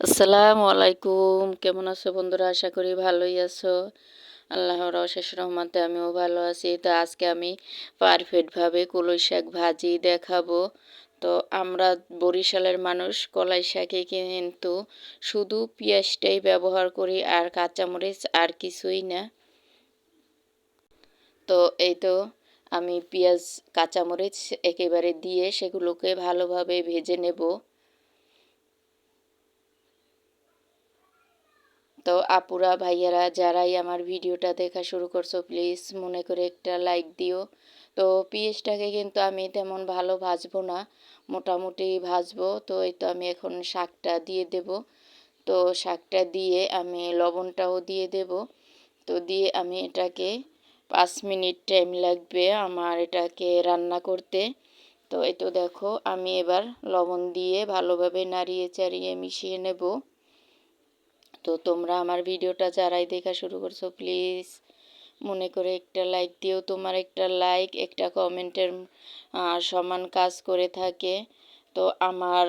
আসসালামু আলাইকুম। কেমন আছো বন্ধুরা? আশা করি ভালোই আছো। আল্লাহর অশেষ রহমতে আমিও ভালো আছি। তো আজকে আমি পারফেক্টভাবে কলই শাক ভাজি দেখাবো। তো আমরা বরিশালের মানুষ, কলাই শাকে কিন্তু শুধু পেঁয়াজটাই ব্যবহার করি আর কাঁচামরিচ আর কিছুই না। তো এই তো আমি পেঁয়াজ, কাঁচামরিচ একেবারে দিয়ে সেগুলোকে ভালোভাবে ভেজে নেব। তো আপুরা, ভাইয়ারা, যারাই আমার ভিডিওটা দেখা শুরু করছ প্লিজ মনে করে একটা লাইক দিও। তো পিঁয়াজটাকে কিন্তু আমি তেমন ভালো ভাজবো না, মোটামুটি ভাজবো। তো এই তো আমি এখন শাকটা দিয়ে দেব। তো শাকটা দিয়ে আমি লবণটাও দিয়ে দেব। তো দিয়ে আমি এটাকে পাঁচ মিনিট টাইম লাগবে আমার এটাকে রান্না করতে। তো এই তো দেখো, আমি এবার লবণ দিয়ে ভালোভাবে নাড়িয়ে চাড়িয়ে মিশিয়ে নেব। তো তোমরা আমার ভিডিওটা যারাই দেখা শুরু করছ প্লিজ মনে করে একটা লাইক দিও। তোমার একটা লাইক একটা কমেন্টের সমান কাজ করে থাকে। তো আমার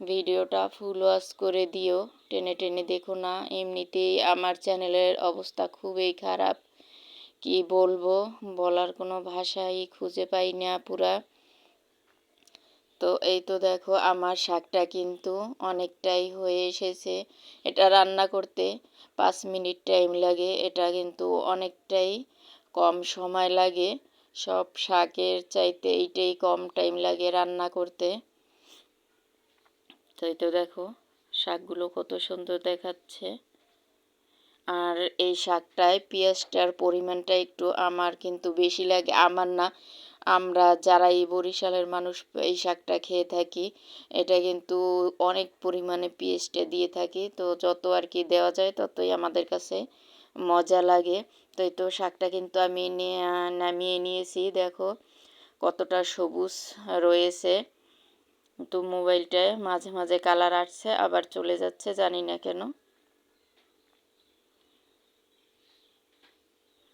ভিডিওটা ফুল ওয়াশ করে দিও। টেনে টেনে দেখো না, এমনিতেই আমার চ্যানেলের অবস্থা খুবই খারাপ। কি বলব? বলার কোনো ভাষাই খুঁজে পাই না পুরা। তো এই তো দেখো আমার শাকটা কিন্তু অনেকটাই হয়ে এসেছে। এটা রান্না করতে পাঁচ মিনিট টাইম লাগে। এটা কিন্তু অনেকটাই কম সময় লাগে। সব শাকের চাইতে এইটাই কম টাইম লাগে রান্না করতে। তো এই তো দেখো শাকগুলো কত সুন্দর দেখাচ্ছে। আর এই শাকটায় পেঁয়াজটার পরিমাণটা একটু আমার কিন্তু বেশি লাগে। আমার না আমরা যারা এই বরিশালের মানুষ এই শাকটা খেয়ে থাকি, এটা কিন্তু অনেক পরিমাণে পেঁয়াজটা দিয়ে থাকি। তো যত আর কি দেওয়া যায় ততই আমাদের কাছে মজা লাগে। তো এই তো শাকটা কিন্তু আমি নামিয়ে নিয়েছি, দেখো কতটা সবুজ রয়েছে। তো মোবাইলটায় মাঝে মাঝে কালার আসছে, আবার চলে যাচ্ছে, জানি না কেন।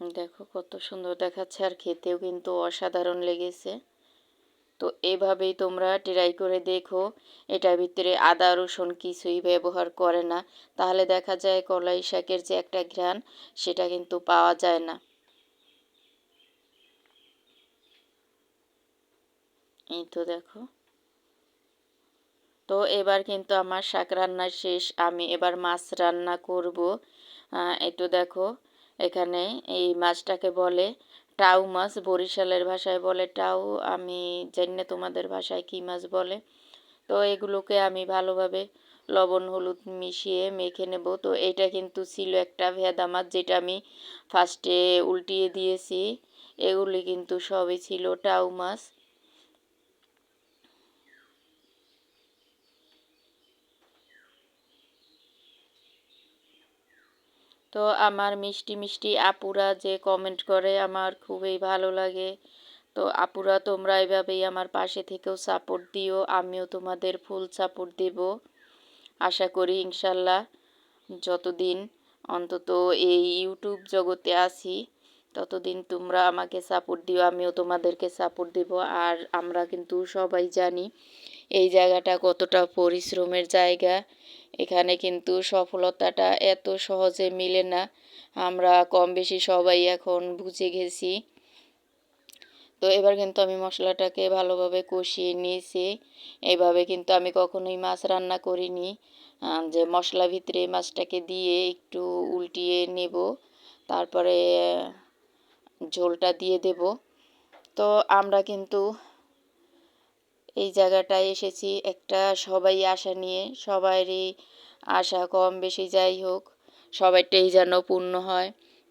দেখো কত সুন্দর দেখাচ্ছে আর খেতেও কিন্তু অসাধারণ লেগেছে। তো এভাবেই তোমরা ট্রাই করে দেখো, এটার ভিতরে আদা, রসুন কিছুই ব্যবহার করে না। তাহলে দেখা যায় কলাই শাকের যে একটা ঘ্রাণ, সেটা কিন্তু পাওয়া যায় না। এই তো দেখো। তো এবার কিন্তু আমার শাক রান্না শেষ, আমি এবার মাছ রান্না করব। এই তো দেখো। এখানে এই মাছটাকে বলে টাউ মাছ, বরিশালের ভাষায় বলে টাউ, আমি জানি না তোমাদের ভাষায় কী মাছ বলে। তো এগুলোকে আমি ভালোভাবে লবণ, হলুদ মিশিয়ে মেখে নেব। তো এটা কিন্তু ছিল একটা ভেদা মাছ যেটা আমি ফার্স্টে উল্টিয়ে দিয়েছি। এগুলি কিন্তু সবই ছিল টাউ মাছ। তো আমার মিষ্টি মিষ্টি আপুরা যে কমেন্ট করে আমার খুবই ভালো লাগে। তো আপুরা, তোমরা এভাবেই আমার পাশে থেকেও সাপোর্ট দিও, আমিও তোমাদের ফুল সাপোর্ট দেব। আশা করি ইনশাল্লাহ যতদিন অন্তত এই ইউটিউব জগতে আছি ততদিন তোমরা আমাকে সাপোর্ট দিও, আমিও তোমাদেরকে সাপোর্ট দেব। আর আমরা কিন্তু সবাই জানি এই জায়গাটা কতটা পরিশ্রমের জায়গা। এখানে কিন্তু সফলতাটা এত সহজে মিলে না। আমরা কম বেশি সবাই এখন বুঝে গেছি। তো এবার কিন্তু আমি মশলাটাকে ভালোভাবে কষিয়ে নিয়েছি। এইভাবে কিন্তু আমি কখনোই মাছ রান্না করিনি। যে মশলা ভিতরে মাছটাকে দিয়ে একটু উল্টিয়ে নেব। তারপরে ঝোলটা দিয়ে দেব। তো আমরা কিন্তু এই জায়গাটায় এসেছি। একটা সবাই আশা নিয়ে সবারই আশা কম বেশি যাই হোক, সবাইটাই যেন পূর্ণ হয়।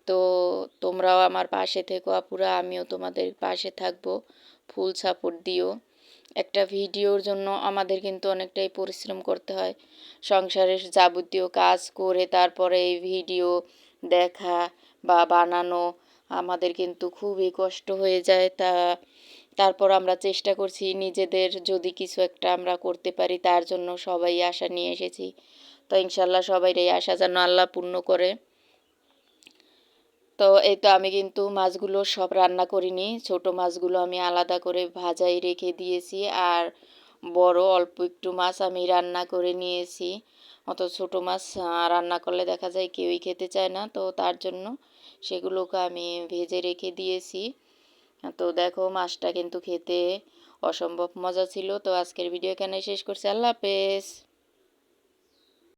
তো তোমরাও আমার পাশে থেকো আপুরা, আমিও তোমাদের পাশে থাকব। ফুল সাপোর্ট দিও। একটা ভিডিওর জন্য আমাদের কিন্তু অনেকটাই পরিশ্রম করতে হয়। সংসারের যাবতীয় কাজ করে তারপরে এই ভিডিও দেখা বা বানানো আমাদের কিন্তু খুবই কষ্ট হয়ে যায়। তা, তারপর আমরা চেষ্টা করছি নিজেদের যদি কিছু একটা আমরা করতে পারি, তার জন্য সবাই আশা নিয়ে এসেছি। তো ইনশাল্লাহ সবাই এই আশা যেন আল্লাহ পূর্ণ করে। তো এই তো আমি কিন্তু মাছগুলো সব রান্না করিনি। ছোট মাছগুলো আমি আলাদা করে ভাজাই রেখে দিয়েছি আর বড় অল্প একটু মাছ আমি রান্না করে নিয়েছি। অত ছোট মাছ রান্না করলে দেখা যায় কেউই খেতে চায় না। তো তার জন্য সেগুলোকে আমি ভেজে রেখে দিয়েছি। তো দেখো মাছটা কিন্তু খেতে অসম্ভব মজা ছিল। তো আজকের ভিডিও এখানে শেষ করছি। আল্লাহ হাফেজ।